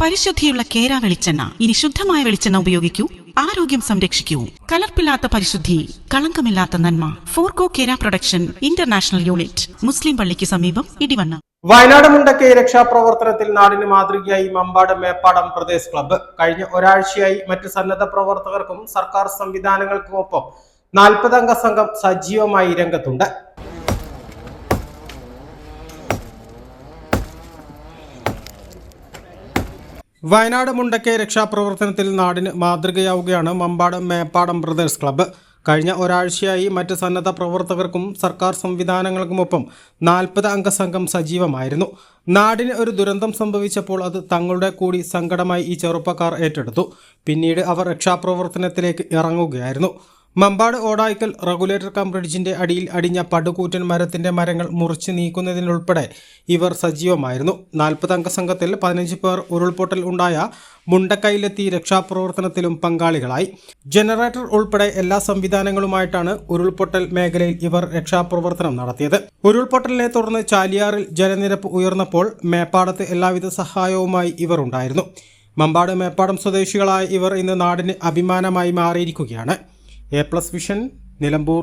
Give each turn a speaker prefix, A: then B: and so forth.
A: പരിശുദ്ധിയുള്ള കേര വെളിച്ചെണ്ണ ഇനി ശുദ്ധമായ വെളിച്ചെണ്ണ ഉപയോഗിക്കൂ. ആരോഗ്യം സംരക്ഷിക്കൂ. കലർപ്പില്ലാത്ത പരിശുദ്ധി കളങ്കമില്ലാത്ത നന്മ. Forco Kera production international unit മുസ്ലിം പള്ളിക്ക് സമീപം ഇടിവണ്ണ.
B: വയനാട് മുണ്ടക്കൈ രക്ഷാപ്രവർത്തനത്തിൽ നാടിന് മാതൃകയായി മമ്പാട് മേപ്പാടം പ്രദേശ് ക്ലബ്ബ്. കഴിഞ്ഞ ഒരാഴ്ചയായി മറ്റ് സന്നദ്ധ പ്രവർത്തകർക്കും സർക്കാർ സംവിധാനങ്ങൾക്കുമൊപ്പം നാൽപ്പതംഗ സംഘം സജീവമായി രംഗത്തുണ്ട്. വയനാട് മുണ്ടക്കെ രക്ഷാപ്രവർത്തനത്തിൽ നാടിന് മാതൃകയാവുകയാണ് മമ്പാടം മേപ്പാടം ബ്രദേഴ്സ് ക്ലബ്ബ്. കഴിഞ്ഞ ഒരാഴ്ചയായി മറ്റ് സന്നദ്ധ പ്രവർത്തകർക്കും സർക്കാർ സംവിധാനങ്ങൾക്കുമൊപ്പം നാൽപ്പത് അംഗ സംഘം സജീവമായിരുന്നു. നാടിന് ഒരു ദുരന്തം സംഭവിച്ചപ്പോൾ അത് തങ്ങളുടെ കൂടി സങ്കടമായി ഈ ചെറുപ്പക്കാർ ഏറ്റെടുത്തു. പിന്നീട് അവർ രക്ഷാപ്രവർത്തനത്തിലേക്ക് ഇറങ്ങുകയായിരുന്നു. മമ്പാട് ഓടായ്ക്കൽ റെഗുലേറ്റർ കം ബ്രിഡ്ജിന്റെ അടിയിൽ അടിഞ്ഞ പടുകൂറ്റൻ മരത്തിന്റെ മരങ്ങൾ മുറിച്ച് നീക്കുന്നതിനുൾപ്പെടെ ഇവർ സജീവമായിരുന്നു. നാൽപ്പതംഗ സംഘത്തിൽ പതിനഞ്ച് പേർ ഉരുൾപൊട്ടൽ ഉണ്ടായ മുണ്ടക്കൈയിലെത്തി രക്ഷാപ്രവർത്തനത്തിലും പങ്കാളികളായി. ജനറേറ്റർ ഉൾപ്പെടെ എല്ലാ സംവിധാനങ്ങളുമായിട്ടാണ് ഉരുൾപൊട്ടൽ മേഖലയിൽ ഇവർ രക്ഷാപ്രവർത്തനം നടത്തിയത്. ഉരുൾപൊട്ടലിനെ തുടർന്ന് ചാലിയാറിൽ ജലനിരപ്പ് ഉയർന്നപ്പോൾ മേപ്പാടത്ത് എല്ലാവിധ സഹായവുമായി ഇവർ ഉണ്ടായിരുന്നു. മമ്പാട് മേപ്പാടം സ്വദേശികളായ ഇവർ ഇന്ന് നാടിന് അഭിമാനമായി മാറിയിരിക്കുകയാണ്. A plus vision Nilambur